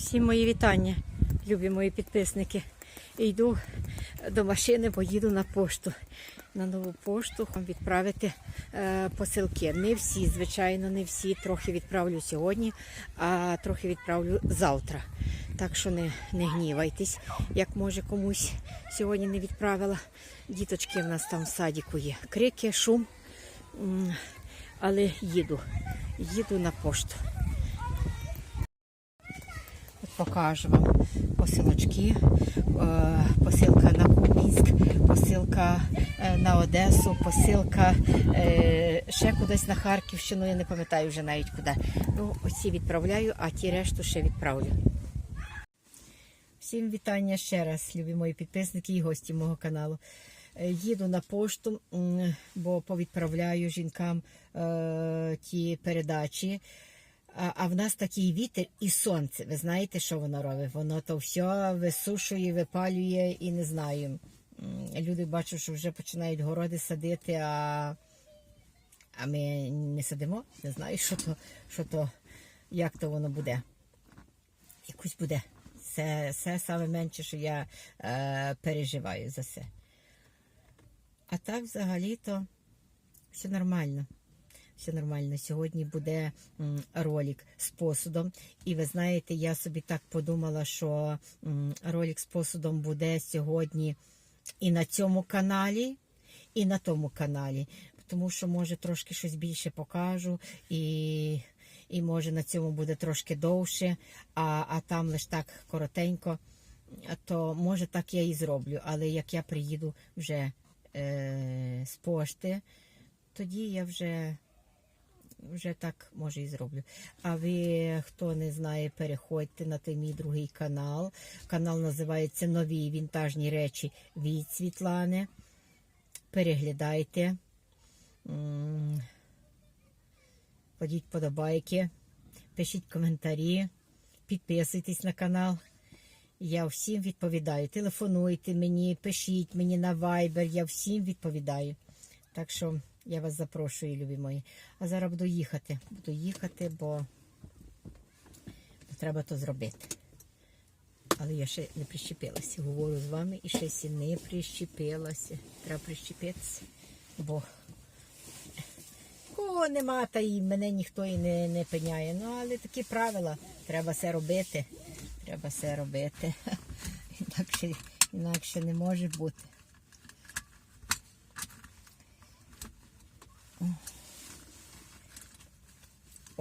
Всім мої вітання, любі мої підписники. Йду до машини, бо їду на пошту. На нову пошту відправити е, посилки. Не всі, звичайно, не всі. Трохи відправлю сьогодні, а трохи відправлю завтра. Так що не, не гнівайтесь, як може комусь сьогодні не відправила. Діточки в нас там в садіку є. Крики, шум. Але їду. Їду на пошту. Покажу вам посилочки. Е, Посилка на Купінськ, посилка е, на Одесу, посилка е, ще кудись на Харківщину, я не пам'ятаю вже навіть куди. Ну, оці відправляю, а ті решту ще відправлю. Всім вітання ще раз, любі мої підписники і гості мого каналу. Їду на пошту, бо повідправляю жінкам ті передачі. А, в нас такий вітер і сонце. Ви знаєте, що воно робить? Воно то все висушує, випалює і не знаю. Люди бачу, що вже починають городи садити, а, а ми не садимо. Не знаю, що то, що то, як то воно буде. Якось буде. Це, це саме менше, що я е, переживаю за це. А так, взагалі-то, все нормально. Все нормально. Сьогодні буде ролик з посудом. І ви знаєте, я собі так подумала, що ролик з посудом буде сьогодні і на цьому каналі, і на тому каналі. Тому що, може, трошки щось більше покажу, і, і може на цьому буде трошки довше, а, а там лише так коротенько. То може так я і зроблю. Але як я приїду вже е, з пошти, тоді я вже вже так може і зроблю. А ви, хто не знає, переходьте на той мій другий канал. Канал називається Нові вінтажні речі від Світлани. Переглядайте. Кладіть подобайки, пишіть коментарі, підписуйтесь на канал. Я всім відповідаю. Телефонуйте мені, пишіть мені на Viber, я всім відповідаю. Так що я вас запрошую, любі мої. А зараз буду їхати. Буду їхати, бо, треба то зробити. Але я ще не прищепилася. Говорю з вами і ще сі не прищепилася. Треба прищепитися, бо кого нема, та і мене ніхто і не, не пеняє. Ну, але такі правила. Треба все робити. Треба все робити. Інакше, інакше не може бути.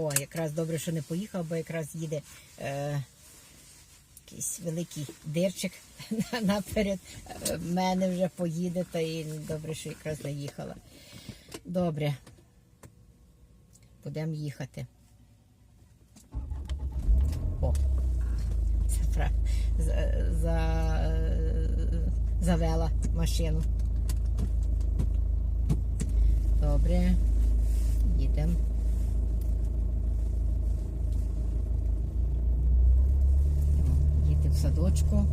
О, якраз добре, що не поїхав, бо якраз їде е, якийсь великий дирчик наперед е, мене вже поїде, та і добре, що якраз не. Добре. Будемо їхати. О, за, за, завела машину. Добре. Їдемо. Діти в садочку.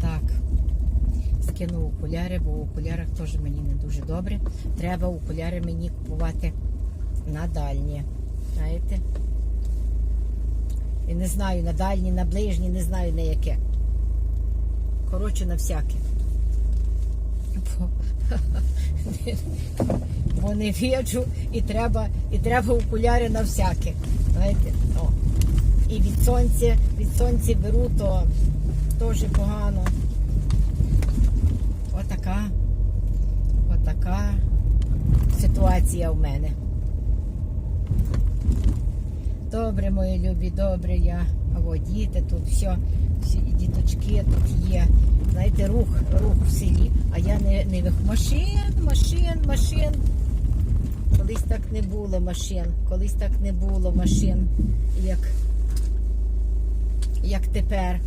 Так. Скину окуляри, бо в окулярах теж мені не дуже добре. Треба окуляри мені купувати на дальні. Знаєте? І не знаю, на дальні, на ближні, не знаю на яке. Коротше, на всяке. Бо, не віджу і треба, і треба окуляри на всяке. Знаєте? О. І від сонця, від сонця беру, то теж погано. Отака, отака ситуація в мене. Добре, мої любі, добре, я. Або діти тут все, всі діточки тут є. Знаєте, рух, рух в селі. А я не, не. Машин, машин, машин. Колись так не було машин. Колись так не було машин, як, як тепер.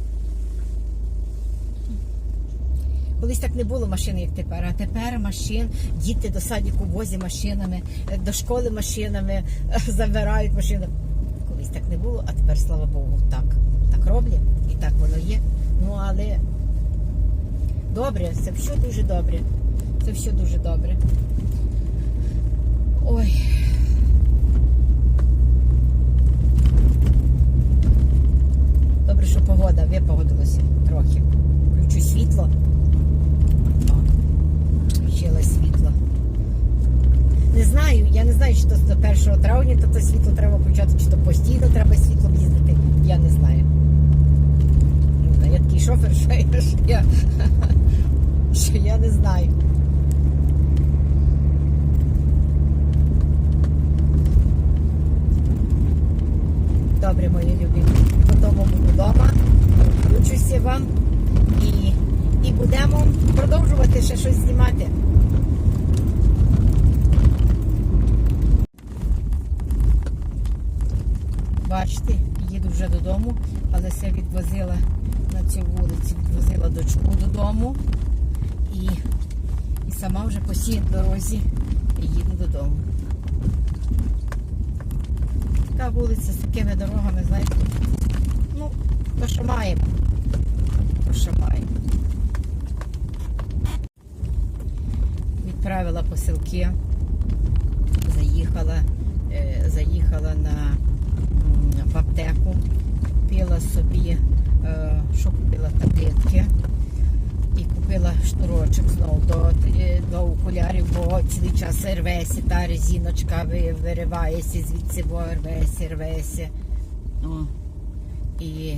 Колись так не було машин, як тепер. А тепер машин, діти до садіку возять машинами, до школи машинами, забирають машини. Колись так не було, а тепер, слава Богу, так. Так роблять і так воно є. Ну, але добре, це все дуже добре. Це все дуже добре. Ой. Добре, що погода ви випогодилася трохи. Включу світло. Включила світло. Не знаю, я не знаю, чи то з 1 травня то, то світло треба включати, чи то постійно треба світло їздити. Я не знаю. Ну, я такий шофер, що я, що я не знаю. Включуся вам і, і будемо продовжувати ще щось знімати. Бачите, їду вже додому, але все відвозила на цю вулицю, відвозила дочку додому і, і сама вже по цій дорозі їду додому. Така вулиця з такими дорогами, знаєте, ну, то що маємо. Маємо. Відправила посилки, заїхала, е, заїхала на в аптеку, купила собі, е, що купила таблетки і купила шнурочок знову до, е, до окулярів, бо цілий час рвеся, та резиночка виривається звідси, бо рвеся, рвеся. О. І,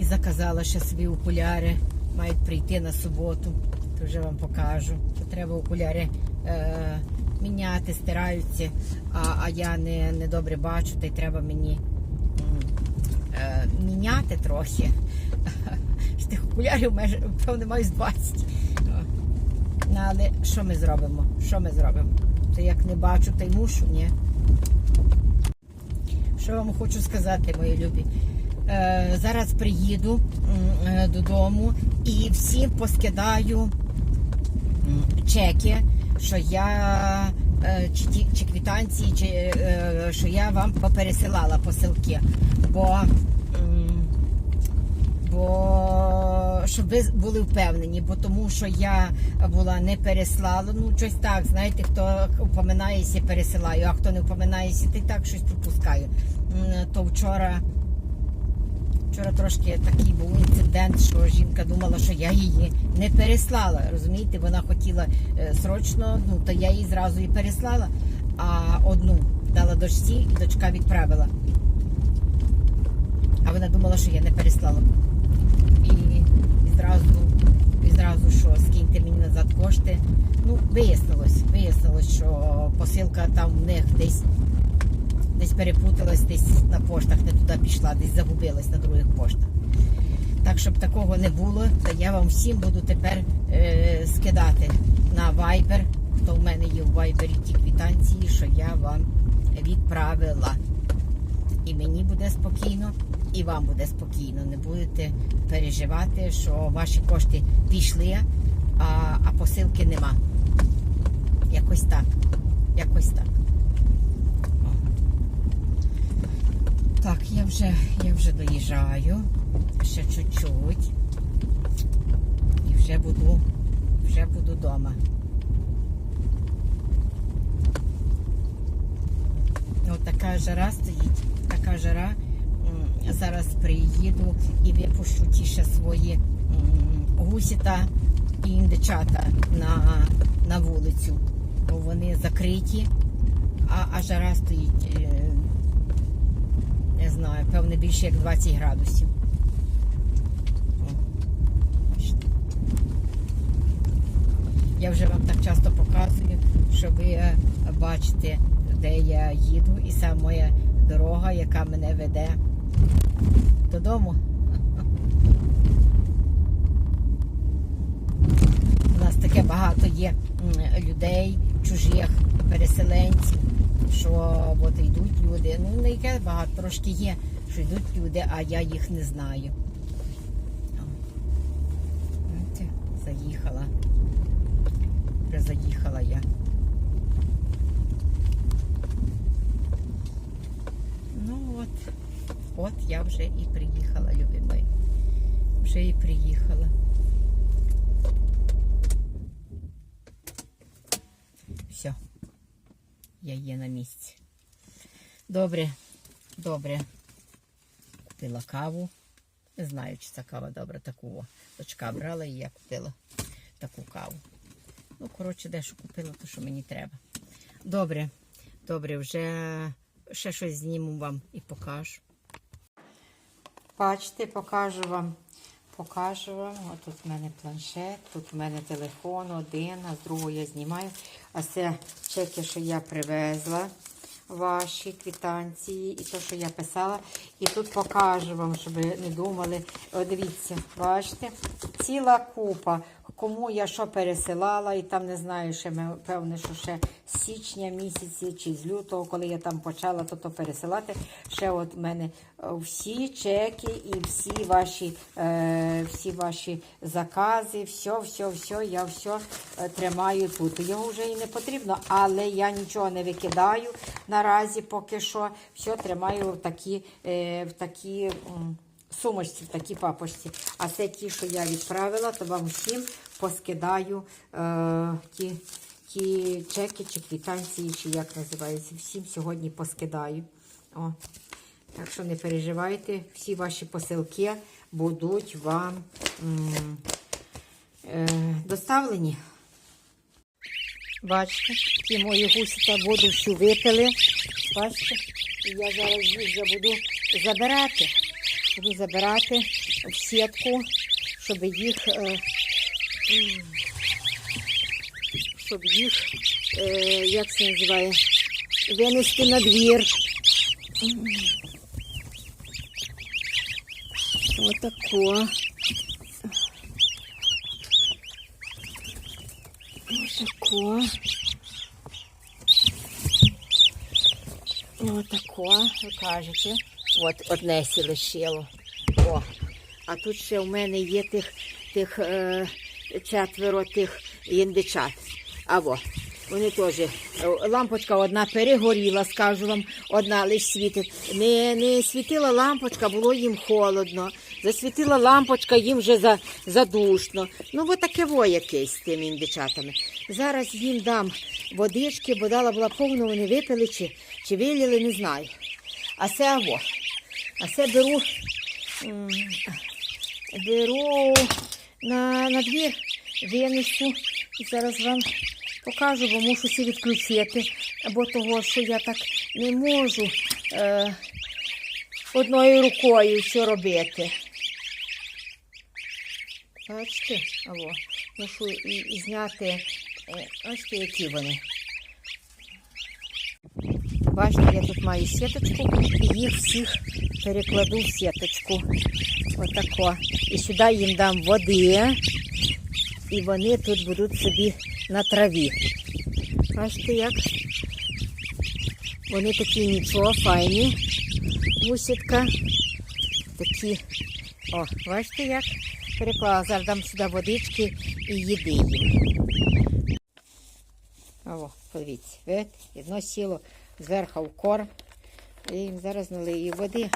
і заказала ще собі окуляри, мають прийти на суботу, то вже вам покажу. Треба окуляри е, міняти, стираються, а, а я не, не добре бачу, та й треба мені е, міняти трохи. Тих окулярів майже певне маю з 20. Ну, але що ми зробимо? Що ми зробимо? Це як не бачу, та й мушу, ні. Що вам хочу сказати, мої любі? Е, зараз приїду е, додому і всім поскидаю чеки, що я е, чи, ті- чи квитанції, чи що я вам попересилала посилки. Бо, бо щоб ви були впевнені, бо тому що я була не переслала. Ну, щось так, знаєте, хто упоминається, пересилаю, а хто не упоминається, й так щось пропускаю. То вчора. Вчора трошки такий був інцидент, що жінка думала, що я її не переслала. Розумієте, вона хотіла е, срочно, ну то я її зразу і переслала, а одну дала дочці, і дочка відправила. А вона думала, що я не переслала. І, і зразу, і зразу що скиньте мені назад кошти. Ну, вияснилось, вияснилось, що посилка там в них десь десь перепуталась, десь на поштах не туди пішла, десь загубилась на других поштах. Так, щоб такого не було, то я вам всім буду тепер е, скидати на Viber, хто в мене є в Viber ті квитанції, що я вам відправила. І мені буде спокійно, і вам буде спокійно. Не будете переживати, що ваші кошти пішли, а, а посилки нема. Якось так. Якось так. Так, я вже, я вже доїжджаю. Ще чуть-чуть. І вже буду, вже буду вдома. Ось така жара стоїть, така жара. Зараз приїду і випущу ті ще свої м, гусіта і індичата на, на вулицю. Бо вони закриті, а, а жара стоїть, е, не знаю, певне більше як 20 градусів. Я вже вам так часто показую, що ви е, бачите, де я їду, і саме моя дорога, яка мене веде додому. У нас таке багато є людей, чужих переселенців, що от йдуть люди. Ну, не яке багато, трошки є, що йдуть люди, а я їх не знаю. Заїхала. Вже заїхала я. Ну от, от я вже і приїхала, любі мої. Вже і приїхала. Все. Я є на місці. Добре, добре. Купила каву. Не знаю, чи ця кава добра, таку. Дочка брала і я купила таку каву. Ну, коротше, дещо купила, то що мені треба. Добре, добре, вже ще щось зніму вам і покажу. Бачите, покажу вам. Покажу вам. Тут в мене планшет, тут в мене телефон один, а з другого я знімаю. А це чеки, що я привезла, ваші квітанції і те, що я писала. І тут покажу вам, щоб ви не думали. О, дивіться, бачите, ціла купа. Кому я що пересилала, і там не знаю, ще ме- певне, що ще з січня місяці чи з лютого, коли я там почала то, то пересилати. Ще от в мене е, всі чеки і всі ваші, е, всі ваші закази, все, все, все, я все тримаю тут. Його вже і не потрібно, але я нічого не викидаю наразі поки що. Все тримаю в такі, е, в такі сумочці, в такій папочці. А це ті, що я відправила, то вам всім поскидаю е, ті, ті чеки чи квитанції, чи як називається. Всім сьогодні поскидаю. О. Так що не переживайте, всі ваші посилки будуть вам е, доставлені. Бачите, ті мої гусі воду всю випили. Бачите, і я зараз їх буду забирати. Буду забирати в сітку, щоб їх, е, щоб їх, е, як це називає, винести на двір. Отако. Отако. Отако, ви кажете. От одне сі лишило. О. А тут ще в мене є тих, тих е, четверо тих індичат. Або вони теж. е, Лампочка одна перегоріла, скажу вам, одна лише світить. Не, не світила лампочка, було їм холодно. Засвітила лампочка, їм вже за, задушно. Ну, от таке во якесь з тими індичатами. Зараз їм дам водички, бо дала була повну, вони випили чи, чи виліли, не знаю. А це аво. А це беру, беру на, на двір, винесу і зараз вам покажу, бо мушу всі відключити, або того, що я так не можу е, одною рукою все робити. Бачите, або мушу і, і зняти, е, бачите, які вони. Бачите, я тут маю сіточку і їх всіх перекладу в сіточку. Отако. І сюди їм дам води, і вони тут будуть собі на траві. Бачите, як? Вони такі нічого, файні. Гусітка. Такі. О, бачите як? Переклала. Зараз дам сюди водички і їди їм. О, подивіться, одно сіло зверху в корм. Я їм зараз налию води.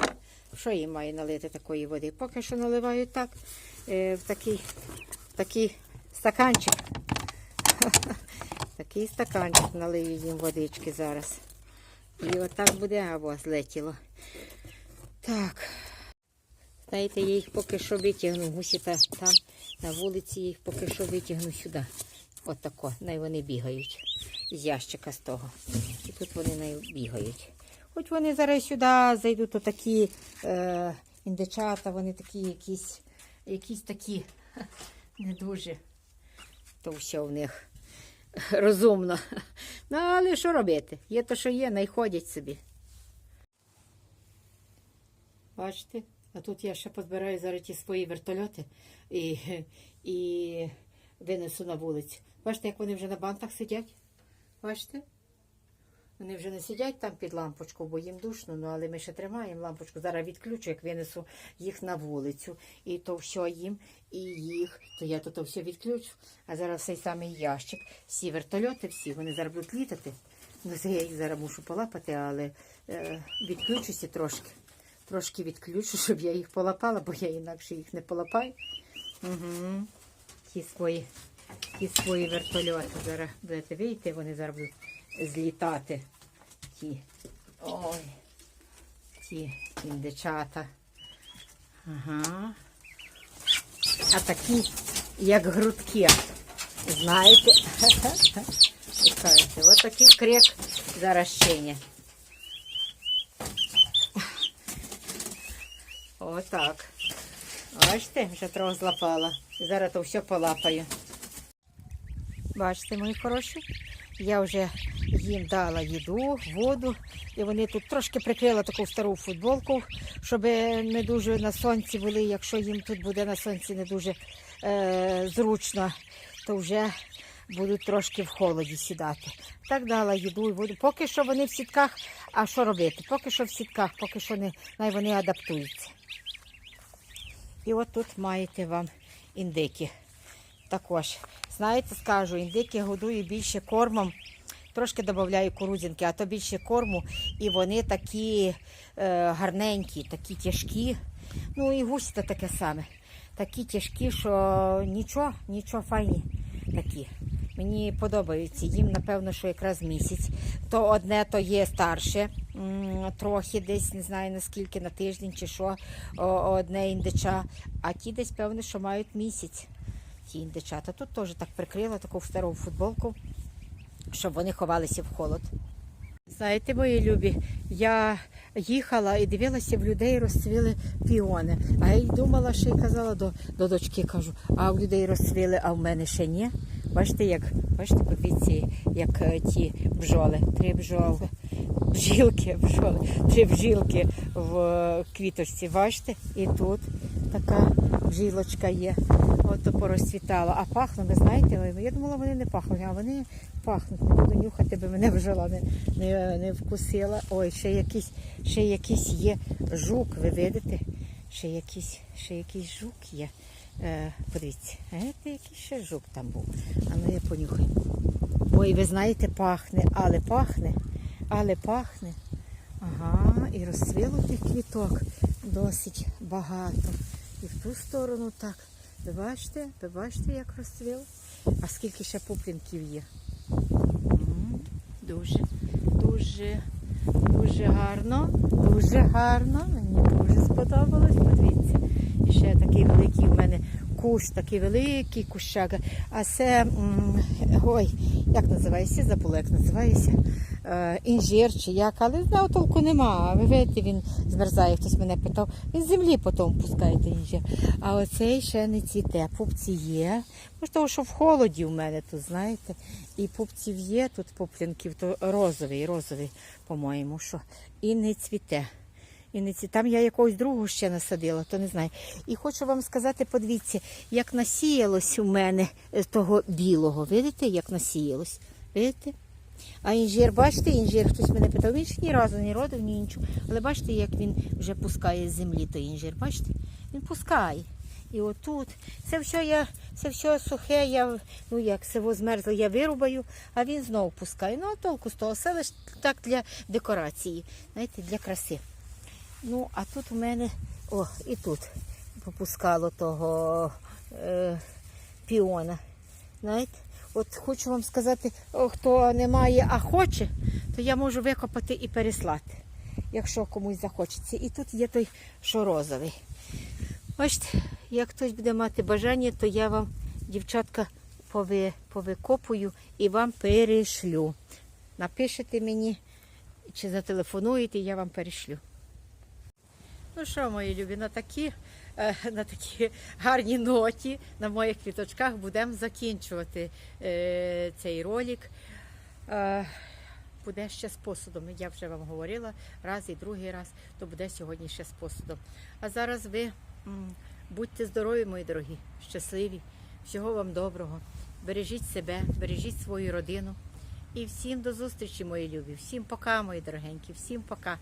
Що їм маю налити такої води? Поки що наливаю так, е, в такий, в такий стаканчик. Такий стаканчик налию їм водички зараз. І отак буде або злетіло. Так. Знаєте, я їх поки що витягну. Гусі та, там на вулиці їх поки що витягну сюди. От тако. Най вони бігають. З ящика з того. І тут вони най бігають. Хоч вони зараз сюди зайдуть, то такі е, індичата, вони такі якісь, якісь такі не дуже. То все в них розумно. Ну, але що робити? Є то, що є, най ходять собі. Бачите? А тут я ще позбираю зараз ті свої вертольоти і, і винесу на вулицю. Бачите, як вони вже на бантах сидять? Бачите? Вони вже не сидять там під лампочку, бо їм душно, ну але ми ще тримаємо лампочку. Зараз відключу, як винесу їх на вулицю. І то все їм, і їх, то я то, все відключу. А зараз цей самий ящик. Всі вертольоти, всі, вони зараз будуть літати. Ну, я їх зараз мушу полапати, але е, відключуся трошки. Трошки відключу, щоб я їх полапала, бо я інакше їх не полапаю. Угу. Ті свої, ті свої вертольоти. Зараз будете вийти, вони зараз будуть злітати. Ті. Ой. Ті індичата. Ага. А такі, як грудки. Знаєте? Ось такий крик зараз чиня. Отак. Бачите, вже трохи злапала. Зараз то все полапаю. Бачите, мої хороші? Я вже їм дала їду, воду, і вони тут трошки прикрила таку стару футболку, щоб не дуже на сонці були. Якщо їм тут буде на сонці не дуже е, зручно, то вже будуть трошки в холоді сідати. Так дала їду і воду. Поки що вони в сітках, а що робити? Поки що в сітках, поки що не, най вони адаптуються. І от тут маєте вам індики. Також, знаєте, скажу, індики годую більше кормом. Трошки додаю кукурудзянки, а то більше корму. І вони такі е, гарненькі, такі тяжкі. Ну і гусі то таке саме. Такі тяжкі, що нічого, нічого файні такі. Мені подобаються. Їм, напевно, що якраз місяць. То одне то є старше, трохи десь, не знаю наскільки, на тиждень чи що, одне індича. А ті десь, певно, що мають місяць. Ті індичата. Тут теж так прикрила таку стару футболку, щоб вони ховалися в холод. Знаєте, мої любі, я їхала і дивилася, в людей розцвіли піони. А я й думала, ще й казала до, до дочки, кажу, а в людей розцвіли, а в мене ще ні. Бачите, як бачите, подивіться, як е, ті бджоли, три бджоли, бджілки, бджоли, три бджілки в е, квіточці. Бачите? І тут така бджілочка є. От то порозцвітала. А пахне, ви знаєте, я думала, вони не пахнуть, а вони пахнуть. Не буду нюхати, би мене бджола не, не, не вкусила. Ой, ще якийсь, ще якийсь є жук, ви видите? Ще якийсь, ще якийсь жук є. Е, подивіться, це якийсь ще жук там був. А ну я понюхаю. Ой, ви знаєте, пахне, але пахне, але пахне. Ага, і розцвіло тих квіток досить багато. І в ту сторону так. Ви бачите, ви бачите, як розцвіло? А скільки ще пуплінків є? М, Дуже, дуже, дуже гарно, дуже гарно. Мені дуже сподобалось. Подивіться. І ще такий великий в мене кущ, такий великий кущак. А це, ой, як називається? Забула, як називається. Е, інжир чи як, але знав толку нема. Ви видите, він змерзає, хтось мене питав. Він з землі потім пускаєте інжир. А оцей ще не цвіте. Пупці є. Може, того, що в холоді в мене тут, знаєте. І пупців є, тут поплінків, то розовий, розовий, по-моєму, що і не цвіте. І не ці там я якогось другого ще насадила, то не знаю. І хочу вам сказати, подивіться, як насіялось у мене е, того білого. Видите, як насіялось? Видите? А інжир, бачите, інжир, хтось мене питав, він ж ні разу не родив, ні нічого. Але бачите, як він вже пускає з землі той інжир. Бачите? Він пускає. І отут. Це все я, це все сухе, я ну як село змерзло, я вирубаю, а він знову пускає. Ну, а толку з того, все лише так для декорації, знаєте, для краси. Ну, а тут у мене, о, і тут попускало того е, піона. Знаєте, от хочу вам сказати, хто не має, а хоче, то я можу викопати і переслати, якщо комусь захочеться. І тут є той, що розовий. Бачите, як хтось буде мати бажання, то я вам, дівчатка, пови, повикопую і вам перешлю. Напишете мені чи зателефонуєте, я вам перешлю. Ну що, мої любі, на такі, на такі гарній ноті на моїх квіточках будемо закінчувати е, цей ролик. Е, буде ще з посудом. Я вже вам говорила раз і другий раз, то буде сьогодні ще з посудом. А зараз ви будьте здорові, мої дорогі, щасливі, всього вам доброго. Бережіть себе, бережіть свою родину. І всім до зустрічі, мої любі. Всім пока, мої дорогенькі, всім пока.